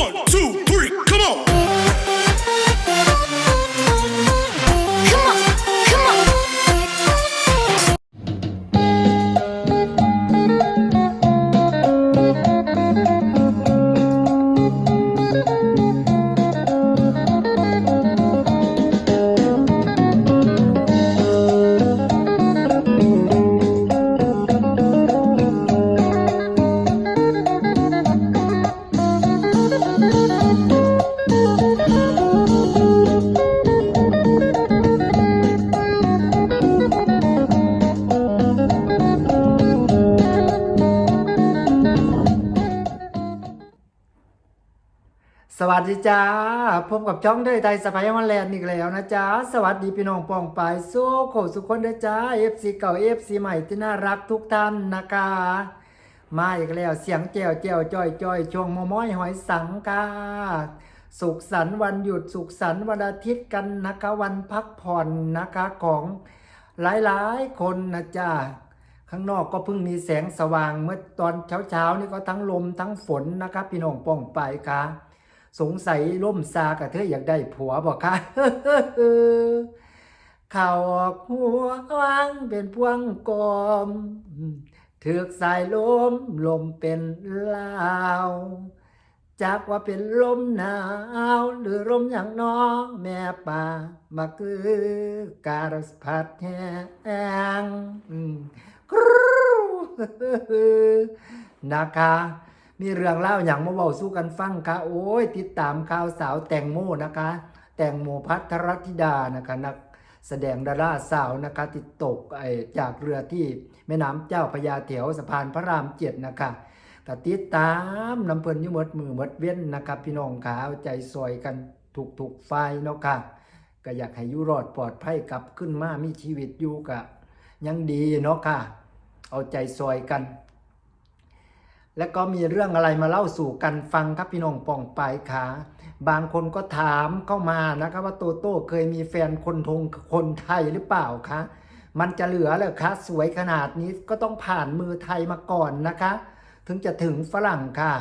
One, two, สวัสดีจ้าพบกับจ้องเดยไทยสไปวันแลนด์อีกแล้วนะจ๊ะสวัสดีพี่น้องปองปายสู้โขสุขคนเด้อจ้า FC เก่า FC ใหม่ที่น่ารักทุกท่านนะคะมาอีกแล้วเสียงแจวแจวจอยจอยช่วงมอม้อยหอยสังกาสุขสันต์วันหยุดสุขสันต์วันอาทิตย์กันนะคะวันพักผ่อนนะคะของหลายๆ คนนะจ๊ะข้างนอกก็เพิ่งมีแสงสว่างเมื่อตอนเช้าๆนี่ก็ทั้งลมทั้งฝนนะครับพี่น้องปองไปค่ะ สงสัยล่มซากะเธออยากได้ผัวบอกค่ะข่าวออกหัววางเป็นพวงกลมถือกสายลมลมเป็นลาวจากว่าเป็นลมหนาวหรือลมอย่างน้อแม่ป่ามาคือการสพัดแห้งอืมกรู๊นะคะ มีเรื่องเล่าอย่างมาเบาสู้กันฟังค่ะ โอ้ย ติดตามข่าวสาวแตงโมนะคะ แตงโมพัทรธิดานะคะนักแสดงดาราสาวนะคะติดตกไอจากเรือที่แม่น้ำเจ้าพระยาแถวสะพานพระรามเจ็ดนะคะก็ติดตามน้ำเพลินยุ่มดมือมดเว้นนะครับ พี่น้องขาเอาใจซอยกันถูกถูกไฟเนาะค่ะก็อยากให้ยุรอดปลอดภัยกลับขึ้นมามีชีวิตอยู่กะยังดีเนาะค่ะ เอาใจซอยกัน แล้วก็มีเรื่องอะไรมาเล่าสู่กันฟังครับพี่น้องป่องปายขาบางคนก็ถามเข้ามานะครับว่าโตโต้เคยมีแฟนคนทงคนไทยหรือเปล่าคะมันจะเหลือเลยคะสวยขนาดนี้ก็ต้องผ่านมือไทยมาก่อนนะคะ ถึงจะถึงฝรั่งค่ะ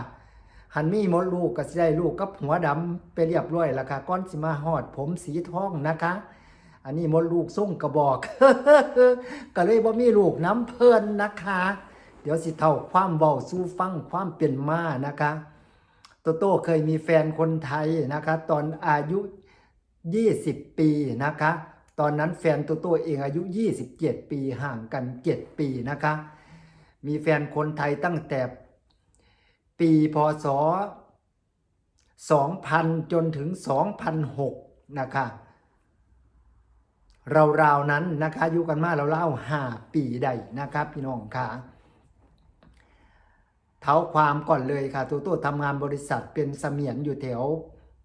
หันมีมดลูกก็สิได้ลูกกับหัวดำไปเรียบร้อยแล้วค่ะก้อนสิมาหอดผมสีทองนะคะ อันนี้มดลูกส่งกระบอก ก็เลยบ่มีลูกน้ำเพลินนะคะ เดี๋ยวสิเท่าความเบาสู้ฟังความเปลี่ยนมานะคะ โตโต้เคยมีแฟนคนไทยนะคะ ตอนอายุ 20 ปีนะคะ ตอนนั้นแฟนโตโต้เองอายุ 27 ปีห่างกัน 7 ปีนะคะ มีแฟนคนไทยตั้งแต่ปีพศ 2000 จนถึง 2006 นะคะราวๆนั้นนะคะอยู่กันมาเราเล่าห้าปีได้นะครับพี่น้องค่ะ เท้าความก่อนเลยค่ะ ตัวตัวทำงานบริษัทเป็นเสมียนอยู่แถว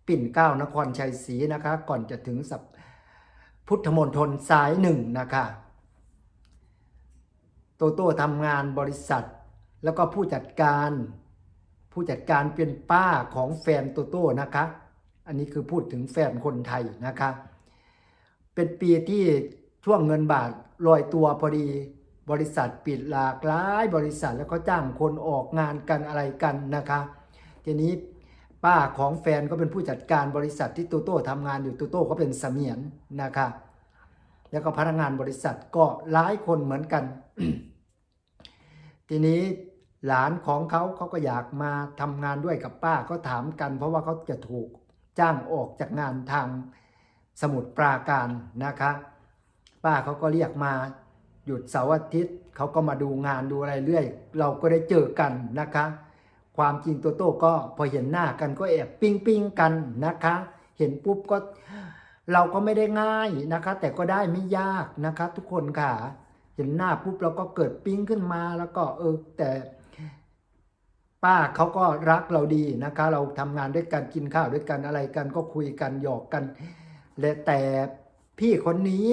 ปิ่นเกล้านครชัยศรีนะคะ ก่อนจะถึงสับพุทธมณฑลสายหนึ่งนะคะโตโต้ทำงานบริษัท แล้วก็ผู้จัดการ ผู้จัดการเป็นป้าของแฟนโตโต้นะคะ อันนี้คือพูดถึงแฟนคนไทยนะคะ เป็นปีที่ช่วงเงินบาทลอยตัวพอดี บริษัทปิดหลากหลายบริษัทแล้วก็จ้างคนออกงานกันอะไรกันนะคะทีนี้ป้าของแฟนก็เป็นผู้จัดการบริษัทที่โตโต้ทำงานอยู่โตโต้ก็เป็นเสมียนนะคะแล้วก็พนักงานบริษัทก็หลายคนเหมือนกัน ทีนี้หลานของเขาเขาก็อยากมาทำงานด้วยกับป้าก็ถามกัน เพราะว่าเขาจะถูกจ้างออกจากงานทางสมุดปราการนะคะ ป้าเขาก็เรียกมา หยุดเสาร์อาทิตย์เขาก็มาดูงานดูอะไรเรื่อย เราก็ได้เจอกันนะคะ ความจริงโตโต้ก็พอเห็นหน้ากันก็แอบปิ้งปิ้งกันนะคะ เห็นปุ๊บก็เราก็ไม่ได้ง่ายนะคะ แต่ก็ได้ไม่ยากนะคะ ทุกคนค่ะ เห็นหน้าปุ๊บเราก็เกิดปิ้งขึ้นมาแล้วก็เออแต่ป้าเขาก็รักเราดีนะคะ เราทำงานด้วยกันกินข้าวด้วยกันอะไรกันก็คุยกันหยอกกันและแต่พี่คนนี้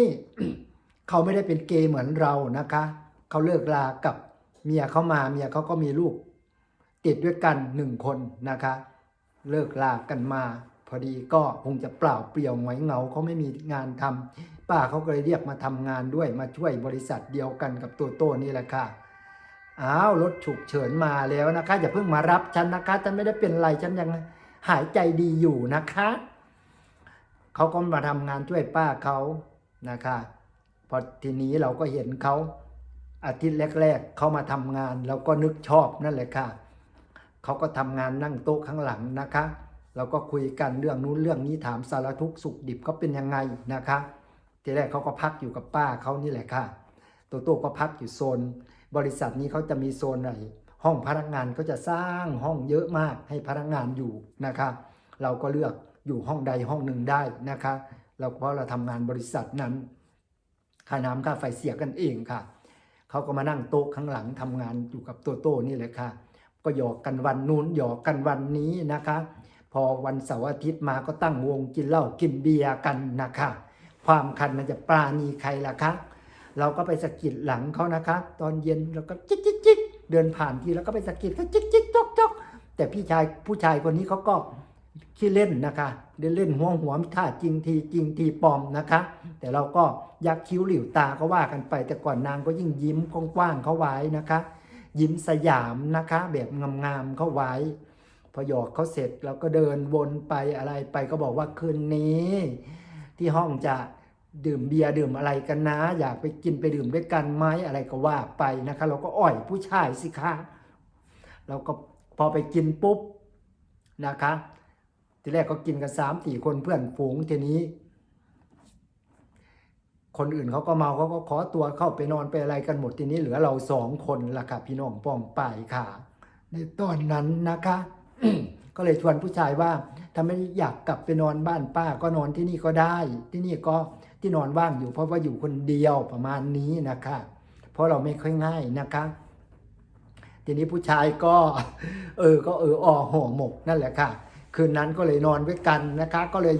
เขาไม่ได้เป็นเกย์เหมือนเรานะคะ เขาเลิกลากับเมียเขามาเมียเขาก็มีลูก ติดด้วยกันหนึ่งคนนะคะ เลิกลากันมา พอดีก็คงจะเปล่าเปลี่ยวหงอยเหงาเขาไม่มีงานทำป้าเขาก็เลยเรียกมาทำงานด้วยมาช่วยบริษัทเดียวกันกับตัวโต้นี่แหละค่ะอ้าวรถฉุกเฉินมาแล้วนะคะ อย่าเพิ่งมารับฉันนะคะฉันไม่ได้เป็นไรฉันยังหายใจดีอยู่นะคะ เขาก็มาทำงานช่วยป้าเขานะคะ พอทีนี้เราก็เห็นเขาอาทิตย์แรก ๆเขามาทำงาน เราก็นึกชอบนั่นแหละค่ะเขาก็ทำงานนั่งโต๊ะข้างหลังนะคะ เราก็คุยกันเรื่องนู้นเรื่องนี้ถามสารทุกสุขดิบเขาเป็นยังไงนะคะ ทีแรกเขาก็พักอยู่กับป้าเขานี่แหละค่ะโตโต้ก็พักอยู่โซน บริษัทนี้เขาจะมีโซนไหนห้องพนักงานก็จะสร้างห้องเยอะมากให้พนักงานอยู่นะคะ เราก็เลือกอยู่ห้องใดห้องหนึ่งได้นะคะเราเพราะเราทำงานบริษัทนั้น ค่าน้ำค่าไฟเสียกันเองค่ะ เขาก็มานั่งโต๊ะข้างหลังทำงานอยู่กับโตโต้นี่แหละค่ะ ก็หยอกกันวันนู้นหยอกกันวันนี้นะคะ พอวันเสาร์อาทิตย์มาก็ตั้งวงกินเหล้ากินเบียร์กันนะคะ ความคันมันจะปราณีใครล่ะคะ เราก็ไปสะกิดหลังเขานะคะ ตอนเย็นเราก็จิกจิกจิกเดินผ่านทีแล้วก็ไปสะกิดเขาจิกจิกจกจกแต่พี่ชายผู้ชายคนนี้เขาก็ ขี้เล่นนะคะเล่นเล่นหัวหัวท่าจริงทีจริงทีปลอมนะคะ แต่เราก็ยักคิ้วหลิวตาก็ว่ากันไป แต่ก่อนนางก็ยิ่งยิ้มกว้างๆเขาไว้นะคะ ยิ้มสยามนะคะ แบบงามๆเขาไว้ พอหยอกเขาเสร็จเราก็เดินวนไปอะไรไปก็บอกว่าคืนนี้ ที่ห้องจะดื่มเบียร์ดื่มอะไรกันนะ อยากไปกินไปดื่มด้วยกันไหมอะไรก็ว่าไปนะคะ เราก็อ่อยผู้ชายสิคะเราก็พอไปกินปุ๊บนะคะ ทีแรกก็กินกันสามสี่คนเพื่อนฝูงทีนี้ คนอื่นเขาก็เมาเขาก็ขอตัวเข้าไปนอนไปอะไรกันหมดทีนี้เหลือเราสองคนละค่ะพี่น้องป้องป่ายค่ะ ในตอนนั้นนะคะ ก็เลยชวนผู้ชายว่าถ้าไม่อยากกลับไปนอนบ้านป้าก็นอนที่นี่ก็ได้ ที่นี่ก็ที่นอนว่างอยู่เพราะว่าอยู่คนเดียวประมาณนี้นะคะ เพราะเราไม่ค่อยง่ายนะคะ ทีนี้ผู้ชายก็ เออก็เอออ่อห่อหมกนั่นแหละค่ะ คืนนั้นก็เลยนอนด้วยกันนะคะ ก็เลย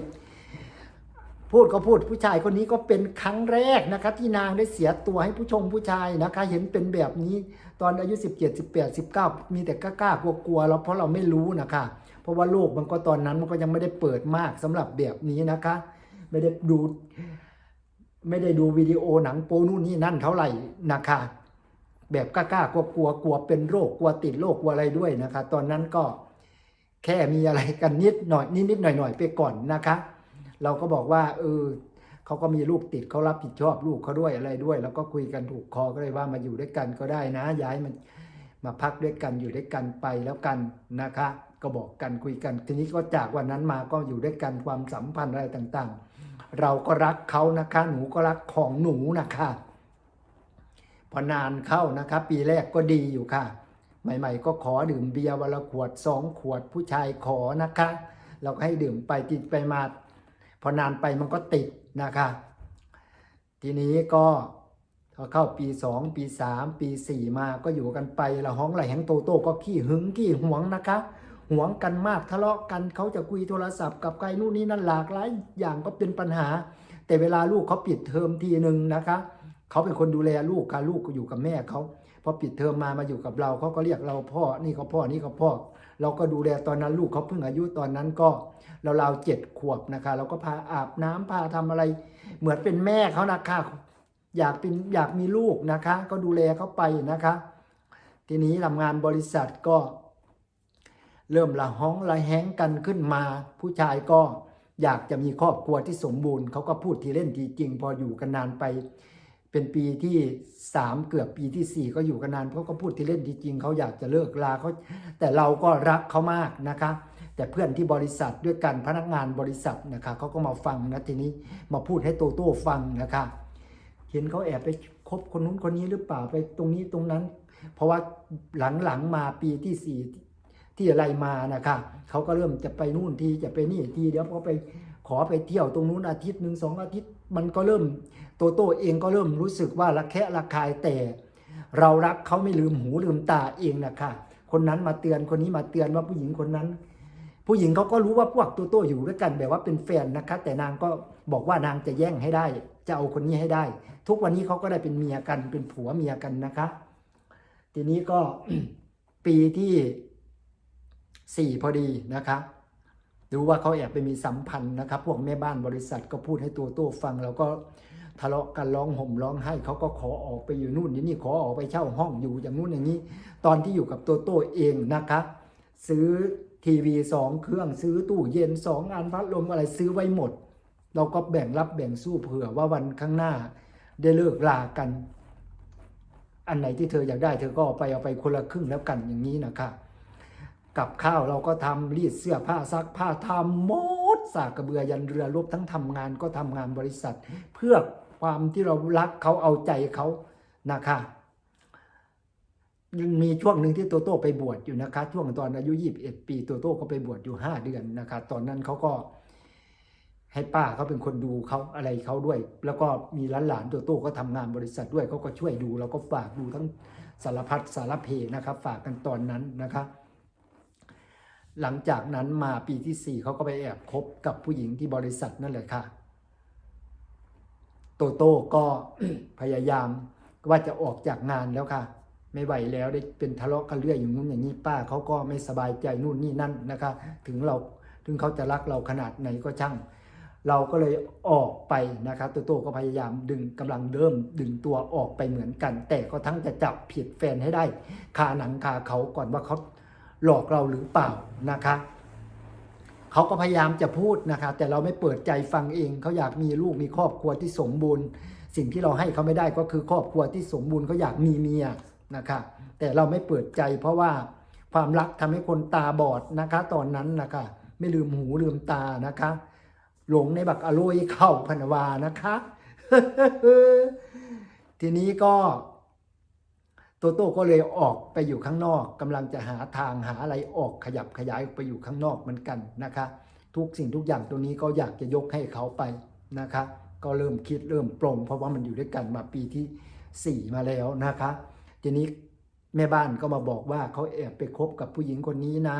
พูดก็พูดผู้ชายคนนี้ก็เป็นครั้งแรกนะคะ ที่นางได้เสียตัวให้ผู้ชมผู้ชายนะคะ เห็นเป็นแบบนี้ตอนอายุ 17 18 19 มีแต่กล้ากลัวๆแล้วเราเพราะเราไม่รู้นะคะ เพราะว่าโลกมันก็ตอนนั้นมันก็ยังไม่ได้เปิดมากสำหรับแบบนี้นะคะ ไม่ได้ดูไม่ได้ดูวิดีโอหนังโปนู่นนี่นั่นเท่าไหร่นะคะแบบกล้ากลัวกลัวกลัวเป็นโรคกลัวติดโรคกลัวอะไรด้วยนะคะ ตอนนั้นก็ แค่มีอะไรกันนิดหน่อยนิดๆหน่อยๆไปก่อนนะคะ เราก็บอกว่าเออเขาก็มีลูกติดเขารับผิดชอบลูกเขาด้วยอะไรด้วย แล้วก็คุยกันถูกคอก็เลยว่ามาอยู่ด้วยกันก็ได้นะ ย้ายมันมาพักด้วยกันอยู่ด้วยกันไปแล้วกันนะคะ ก็บอกกันคุยกัน ทีนี้ก็จากวันนั้นมาก็อยู่ด้วยกันความสัมพันธ์อะไรต่างๆ เราก็รักเขานะคะ หนูก็รักของหนูนะคะพอนานเข้านะคะ ปีแรกก็ดีอยู่ค่ะ ใหม่ ๆ ก็ขอดื่มเบียร์วันละขวดสองขวดผู้ชายขอนะคะ เราก็ให้ดื่มไปติดไปมา พอนานไปมันก็ติดนะคะ ทีนี้ก็พอเข้าปีสองปีสามปีสี่มาก็อยู่กันไปละห้องไหลแหงโตโต้ก็ขี้หึงขี้หวงนะคะหวงกันมากทะเลาะกันเขาจะคุยโทรศัพท์กับใครนู่นนี่นั่นหลากหลายอย่างก็เป็นปัญหา แต่เวลาลูกเขาปิดเทอมทีหนึ่งนะคะ เขาเป็นคนดูแลลูกการลูกก็อยู่กับแม่เขา พอปิดเทอมมามาอยู่กับเราเขาก็เรียกเราพ่อนี่เขาพ่อนี่เขาพ่อ เราก็ดูแลตอนนั้นลูกเขาเพิ่งอายุตอนนั้นก็เราวๆเจ็ดขวบนะคะ เราก็พาอาบน้ำพาทำอะไร เหมือนเป็นแม่เขานะคะอยากเป็นอยากมีลูกนะคะ ก็ดูแลเขาไปนะคะ ทีนี้ทำงานบริษัทก็ เริ่มละห้องละแห้งกันขึ้นมา ผู้ชายก็อยากจะมีครอบครัวที่สมบูรณ์เขาก็พูดทีเล่นทีจริง พออยู่กันนานไป เป็นปีที่สามเกือบปีที่สี่ก็อยู่กันนานเขาะก็พูดที่เล่นทีจริงเขาอยากจะเลิกลาเขาแต่เราก็รักเขามากนะคะ แต่เพื่อนที่บริษัทด้วยกันพนักงานบริษัทนะคะเขาก็มาฟังนะทีนี้มาพูดให้โตโต้ฟังนะคะเห็นเขาแอบไปคบคนนู้นคนนี้หรือเปล่าไปตรงนี้ตรงนั้น เพราะว่าหลังๆมาปีที่สี่ที่อะไรมานะคะเขาก็เริ่มจะไปนู่นทีจะไปนี่ทีเดี๋ยวเขาไป ขอไปเที่ยวตรงนู้นอาทิตย์หนึ่งสองอาทิตย์ มันก็เริ่มโตโต้เองก็เริ่มรู้สึกว่าระแคะระคายแต่ เรารักเขาไม่ลืมหูลืมตาเองนะคะคนนั้นมาเตือนคนนี้มาเตือนว่าผู้หญิงคนนั้น ผู้หญิงเขาก็รู้ว่าพวกโตโต้อยู่ด้วยกันแบบว่าเป็นแฟนนะคะ แต่นางก็บอกว่านางจะแย่งให้ได้ จะเอาคนนี้ให้ได้ ทุกวันนี้เขาก็ได้เป็นเมียกันเป็นผัวเมียกันนะคะ ทีนี้ก็ปีที่สี่พอดีนะคะ ดูว่าเขาแอบไปมีสัมพันธ์นะครับ พวกแม่บ้านบริษัทก็พูดให้ตัวโต้ฟัง แล้วก็ทะเลาะกันร้องห่มร้องไห้เขาก็ขอออกไปอยู่นู่นนี่นี่ขอออกไปเช่าห้องอยู่อย่างนู้นอย่างนี้ ตอนที่อยู่กับตัวโต้เองนะคะ ซื้อทีวีสองเครื่องซื้อตู้เย็นสองอันพัดลมอะไรซื้อไว้หมด เราก็แบ่งรับแบ่งสู้เผื่อว่าวันข้างหน้าได้เลิกลากัน อันไหนที่เธออยากได้เธอก็เอาไปเอาไปคนละครึ่งแล้วกันอย่างนี้นะคะ กับข้าวเราก็ทำรีดเสื้อผ้าซักผ้าทำหมดสากกระเบือยันเรือรบทั้งทำงานก็ทำงานบริษัท เพื่อความที่เรารักเขาเอาใจเขานะคะมีช่วงหนึ่งที่โตโต้ไปบวชอยู่นะคะ ช่วงตอนอายุ21ปีโตโต้ก็ไปบวชอยู่5เดือนนะคะ ตอนนั้นเขาก็ ให้ป้าเขาเป็นคนดูเขาอะไรเขาด้วย แล้วก็มีหลานหลานๆโตโต้ก็ทำงานบริษัทด้วยเขาก็ช่วยดูเราก็ฝากดูทั้งสารพัดสารเพนะครับฝากกันตอนนั้นนะครับ หลังจากนั้นมาปีที่สี่เขาก็ไปแอบคบกับผู้หญิงที่บริษัทนั่นแหละค่ะ โตโต้ก็พยายามว่าจะออกจากงานแล้วค่ะ ไม่ไหวแล้วได้เป็นทะเลาะกันเรื่อยอย่างนู้นอย่างนี้ป้าเขาก็ไม่สบายใจนู่นนี่นั่นนะคะ ถึงเราถึงเขาจะรักเราขนาดไหนก็ช่าง เราก็เลยออกไปนะครับโตโต้ก็พยายามดึงกำลังเริ่มดึงตัวออกไปเหมือนกัน แต่ก็ทั้งจะจับผิดแฟนให้ได้คาหนังคาเขาก่อนว่าเขา หลอกเราหรือเปล่านะคะเขาก็พยายามจะพูดนะคะ แต่เราไม่เปิดใจฟังเองเขาอยากมีลูกมีครอบครัวที่สมบูรณ์ สิ่งที่เราให้เขาไม่ได้ก็คือครอบครัวที่สมบูรณ์เขาอยากมีเมียนะคะแต่เราไม่เปิดใจเพราะว่าความรักทำให้คนตาบอดนะคะ ตอนนั้นนะคะ ไม่ลืมหูลืมตานะคะ หลงในบักอโรยเข้าพันวานะคะ ทีนี้ก็ โตโต้ก็เลยออกไปอยู่ข้างนอกกำลังจะหาทางหาอะไรออกขยับขยายไปอยู่ข้างนอกเหมือนกันนะคะ ทุกสิ่งทุกอย่างตัวนี้ก็อยากจะยกให้เขาไปนะคะ ก็เริ่มคิดเริ่มปลงเพราะว่ามันอยู่ด้วยกันมาปีที่ 4 มาแล้วนะคะ ทีนี้แม่บ้านก็มาบอกว่าเขาแอบไปคบกับผู้หญิงคนนี้นะ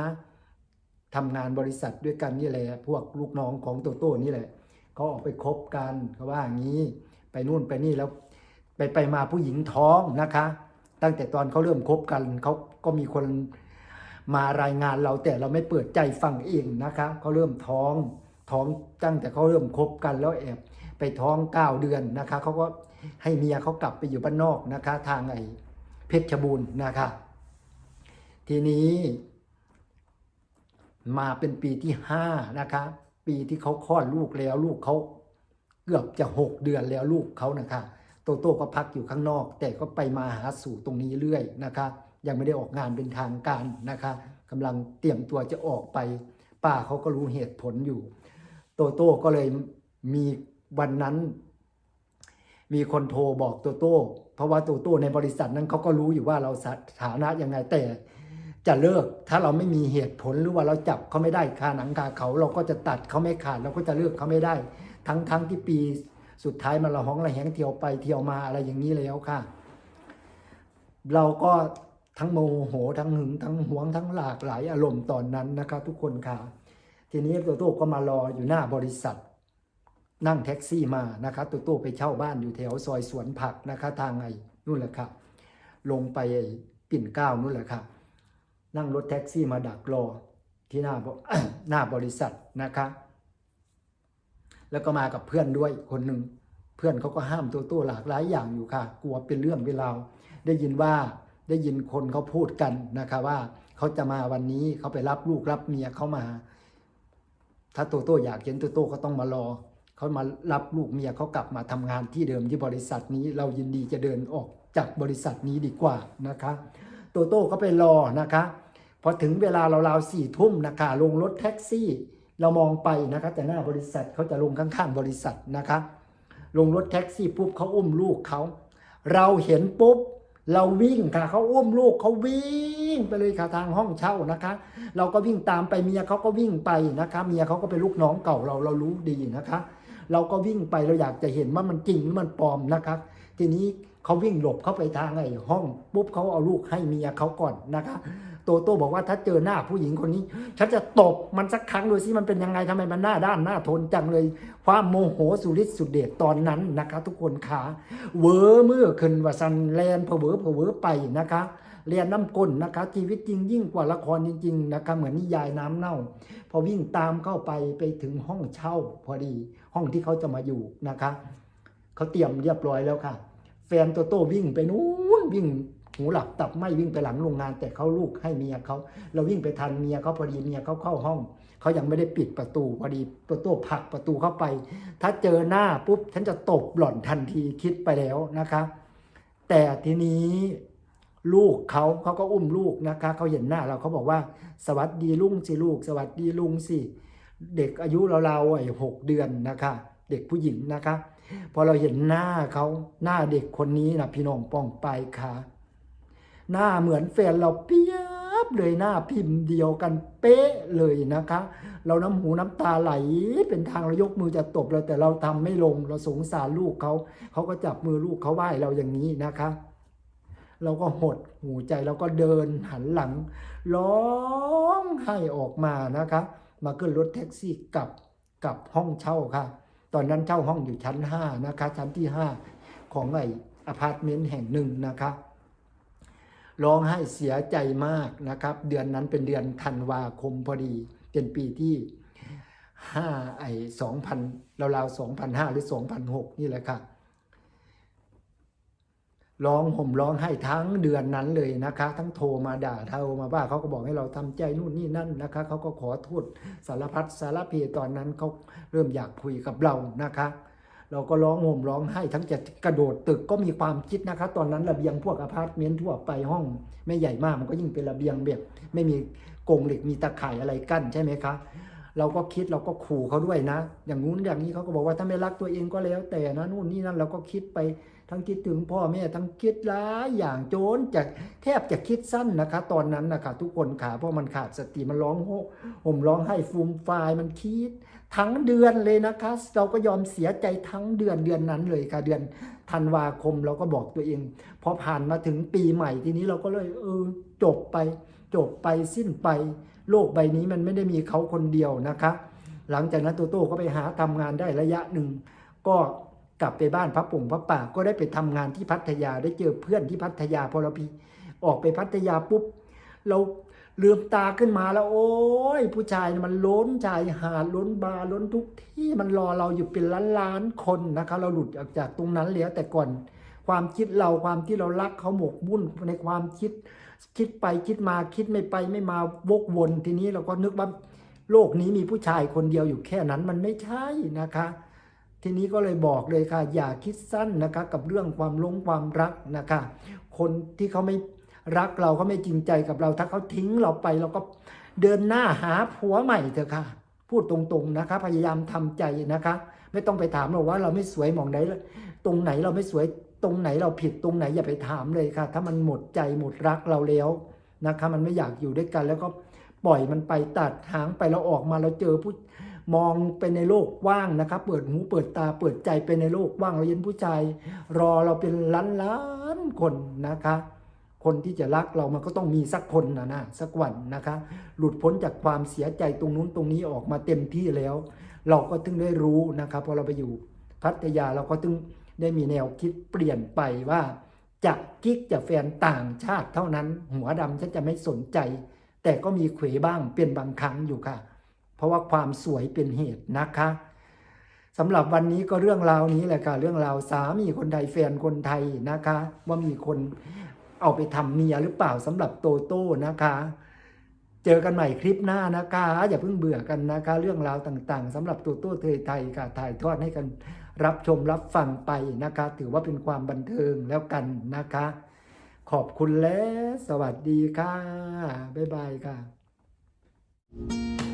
ทำงานบริษัทด้วยกันนี่แหละพวกลูกน้องของโตโต้นี่แหละเขาออกไปคบกันเขาว่าอย่างนี้ ไปนู่นไปนี่แล้วไปไปมาผู้หญิงท้องนะคะ ตั้งแต่ตอนเขาเริ่มคบกันเขาก็มีคนมารายงานเราแต่เราไม่เปิดใจฟังเองนะคะเขาเริ่มท้องท้องตั้งแต่เขาเริ่มคบกันแล้วแอบไปท้องเก้าเดือนนะคะเขาก็ให้เมียเขากลับไปอยู่บ้านนอกนะคะทางไอ้เพชรบูรณ์นะคะทีนี้ มาเป็นปีที่ห้านะคะ ปีที่เขาคลอดลูกแล้วลูกเขาเกือบจะหกเดือนแล้วลูกเขานะคะ โตโต้ก็พักอยู่ข้างนอก แต่ก็ไปมาหาสู่ตรงนี้เรื่อยนะคะ ยังไม่ได้ออกงานเป็นทางการนะคะกำลังเตรียมตัวจะออกไป ป้าเขาก็รู้เหตุผลอยู่ โตโต้ก็เลยมีวันนั้น มีคนโทรบอกโตโต้เพราะว่าโตโต้ในบริษัทนั้นเขาก็รู้อยู่ว่าเราสถานะยังไงแต่จะเลิกถ้าเราไม่มีเหตุผลหรือว่าเราจับเขาไม่ได้คาหนังคาเขา เราก็จะตัดเขาไม่ขาดเราก็จะเลิกเขาไม่ได้ ทั้งทั้งที่ปี สุดท้ายมันละห้องละแหงเที่ยวไปเที่ยวมาอะไรอย่างนี้แล้วค่ะ เราก็ทั้งโมโหทั้งหึงทั้งหวงทั้งหลากหลายอารมณ์ตอนนั้นนะคะ ทุกคนค่ะ ทีนี้โตโต้ก็มารออยู่หน้าบริษัท นั่งแท็กซี่มานะคะโตโต้ไปเช่าบ้านอยู่แถวซอยสวนผักนะคะ ทางไอ้นู่นแหละครับลงไปไอ้ปิ่นเกล้านู่นแหละครับนั่งรถแท็กซี่มาดักรอที่หน้าหน้าบริษัทนะคะ แล้วก็มากับเพื่อนด้วยคนหนึ่งเพื่อนเขาก็ห้ามตัวตัวหลากหลายอย่างอยู่ค่ะ กลัวเป็นเรื่องเป็นราวได้ยินว่าได้ยินคนเขาพูดกันนะคะว่าเขาจะมาวันนี้เขาไปรับลูกรับเมียเขามา ถ้าโตโต้อยากเห็นโตโต้ก็ต้องมารอเขามารับลูกเมียเขากลับมาทำงานที่เดิมที่บริษัทนี้ เรายินดีจะเดินออกจากบริษัทนี้ดีกว่านะคะโตโต้ก็ไปรอนะคะ พอถึงเวลาเราราวๆสี่ทุ่มนะคะ ลงรถแท็กซี่ เรามองไปนะคะ แต่หน้าบริษัทเขาจะลงข้างๆบริษัทนะคะ ลงรถแท็กซี่ปุ๊บเขาอุ้มลูกเขาเราเห็นปุ๊บเราวิ่งค่ะเขาอุ้มลูกเขาวิ่งไปเลยค่ะทางห้องเช่านะคะ เราก็วิ่งตามไปเมียเขาก็วิ่งไปนะคะ เมียเขาก็เป็นลูกน้องเก่าเราเรารู้ดีนะคะ เราก็วิ่งไปเราอยากจะเห็นว่ามันจริงหรือมันปลอมนะคะ ทีนี้เขาวิ่งหลบเข้าไปทางไอ้ห้องปุ๊บเขาเอาลูกให้เมียเขาก่อนนะคะ โตโต้บอกว่าถ้าเจอหน้าผู้หญิงคนนี้ ฉันจะตบมันสักครั้งดูสิมันเป็นยังไงทำไมมันหน้าด้านหน้าทนจังเลย ความโมโหสุริสุดเดชตอนนั้นนะคะ ทุกคนขาเวอเมื่อขึ้นว่าซันแลนเพอเวอเพอเวอไปนะคะเรียนน้ำก้นนะคะชีวิตจริงยิ่งกว่าละครจริง ๆ นะคะเหมือนนิยายน้ำเน่า พอวิ่งตามเข้าไปไปถึงห้องเช่า พอดีห้องที่เขาจะมาอยู่นะคะเขาเตรียมเรียบร้อยแล้วค่ะ แฟนโตโต้วิ่งไปนู้นวิ่ง หูหลับตับไม่วิ่งไปหลังโรงงาน แต่เขาลูกให้เมียเขาเราวิ่งไปทันเมียเขาพอดีเมียเขาเข้าห้องเขายังไม่ได้ปิดประตูพอดีตัวโต้ผักประตูเข้าไป ถ้าเจอหน้าปุ๊บฉันจะตบหล่อนทันทีคิดไปแล้วนะคะ แต่ทีนี้ลูกเขาเขาก็อุ้มลูกนะคะเขาเห็นหน้าเราเขาบอกว่า สวัสดีลุงสิลูก สวัสดีลุงสิเด็กอายุเราๆไอ้หกเดือนนะคะ เด็กผู้หญิงนะคะ พอเราเห็นหน้าเขาหน้าเด็กคนนี้นะพี่น้องป้องไปค่ะ หน้าเหมือนแฟนเราเปียบเลยหน้าพิมพ์เดียวกันเป๊ะเลยนะคะ เราน้ำหูน้ำตาไหลเป็นทางเรายกมือจะตบเราแต่เราทำไม่ลงเราสงสารลูกเขาเขาก็จับมือลูกเขาไหว้เราอย่างนี้นะคะ เราก็หดหูใจเราก็เดินหันหลัง ร้องไห้ออกมานะคะ มาขึ้นรถแท็กซี่กลับกลับห้องเช่าค่ะ ตอนนั้นเช่าห้องอยู่ชั้น 5 นะคะ ชั้นที่ 5 ของไอ้อพาร์ตเมนต์แห่งหนึ่งนะคะ ร้องไห้เสียใจมากนะครับ เดือนนั้นเป็นเดือนธันวาคมพอดี เป็นปีที่ห้าไอ้สองพันราวๆสองพันห้าหรือสองพันหกนี่แหละค่ะร้องห่มร้องไห้ทั้งเดือนนั้นเลยนะคะ ทั้งโทรมาด่าโทรมาว่าเขาก็บอกให้เราทำใจนู่นนี่นั่นนะคะเขาก็ขอโทษสารพัดสารเพตอนนั้นเขาเริ่มอยากคุยกับเรานะคะ เราก็ร้องห่มร้องไห้ทั้งจะกระโดดตึกก็มีความคิดนะคะตอนนั้นระเบียงพวกอพาร์ตเมนต์ทั่วไปห้องไม่ใหญ่มากมันก็ยิ่งเป็นระเบียงแบบไม่มีกรงเหล็กมีตะข่ายอะไรกั้นใช่ไหมคะเราก็คิดเราก็ขู่เขาด้วยนะ อย่างงู้นอย่างนี้เขาก็บอกว่าถ้าไม่รักตัวเองก็แล้วแต่นะนู่นนี่นั่นเราก็คิดไปทั้งคิดถึงพ่อแม่ทั้งคิดหลายอย่างโจนจะแทบจะคิดสั้นนะคะ ตอนนั้นนะคะทุกคนขาเพราะมันขาดสติมันร้องโห่มร้องไห้ฟูมฟายมันคิด ทั้งเดือนเลยนะคะ เราก็ยอมเสียใจทั้งเดือนเดือนนั้นเลยค่ะ เดือนธันวาคมเราก็บอกตัวเอง พอผ่านมาถึงปีใหม่ทีนี้เราก็เลย เออ จบไป จบไปสิ้นไป โลกใบนี้มันไม่ได้มีเขาคนเดียวนะคะ หลังจากนั้นโตโต้ก็ไปหาทำงานได้ระยะหนึ่ง ก็กลับไปบ้านพระปุ่งพระป่าก็ได้ไปทำงานที่พัทยาได้เจอเพื่อนที่พัทยาพอเราพีออกไปพัทยาปุ๊บเรา ลืมตาขึ้นมาแล้ว โอ้ย ผู้ชายมันล้นชายหาดล้นบาร์ล้นทุกที่มันรอเราอยู่เป็นล้านล้านๆคนนะคะเราหลุดออกจากตรงนั้นแล้วแต่ก่อนความคิดเราความที่เรารักเขาหมกมุ่นในความคิด คิดไปคิดมาคิดไม่ไปไม่มาวกวนทีนี้เราก็นึกว่าโลกนี้มีผู้ชายคนเดียวอยู่แค่นั้นมันไม่ใช่นะคะ ทีนี้ก็เลยบอกเลยค่ะ อย่าคิดสั้นนะคะ กับเรื่องความลงความรักนะคะ คนที่เขาไม่ รักเราเขาไม่จริงใจกับเรา ถ้าเขาทิ้งเราไปเราก็เดินหน้าหาผัวใหม่เถอะค่ะ พูดตรงๆนะคะ พยายามทำใจนะคะ ไม่ต้องไปถามเราว่าเราไม่สวยมองไหนตรงไหนเราไม่สวยตรงไหนเราผิดตรงไหนอย่าไปถามเลยค่ะ ถ้ามันหมดใจหมดรักเราแล้วนะคะ มันไม่อยากอยู่ด้วยกันแล้วก็ปล่อยมันไปตัดหางไปเราออกมาเราเจอผู้มองไปในโลกว่างนะครับ เปิดหูเปิดตาเปิดใจไปในโลกว่างเราเห็นผู้ชายรอเราเป็นล้านล้านๆคนนะคะ คนที่จะรักเรามันก็ต้องมีสักคนนะนะสักวันนะคะ หลุดพ้นจากความเสียใจตรงนู้นตรงนี้ออกมาเต็มที่แล้ว เราก็ถึงได้รู้นะครับพอเราไปอยู่พัทยาเราก็ถึงได้มีแนวคิดเปลี่ยนไปว่าจะกิ๊กจะแฟนต่างชาติเท่านั้น หัวดำฉันจะไม่สนใจ แต่ก็มีเขวบ้างเป็นบางครั้งอยู่ค่ะ เพราะว่าความสวยเป็นเหตุนะคะสำหรับวันนี้ก็เรื่องราวนี้แหละค่ะ เรื่องราวสามีคนไทยแฟนคนไทยนะคะ ว่ามีคน เอาไปทำเมียหรือเปล่าสำหรับโตโต้นะคะ เจอกันใหม่คลิปหน้านะคะ อย่าเพิ่งเบื่อกันนะคะ เรื่องราวต่างๆสำหรับโตโต้เทยไทยค่ะถ่ายทอดให้กันรับชมรับฟังไปนะคะ ถือว่าเป็นความบันเทิงแล้วกันนะคะ ขอบคุณและสวัสดีค่ะ บ๊ายบายค่ะ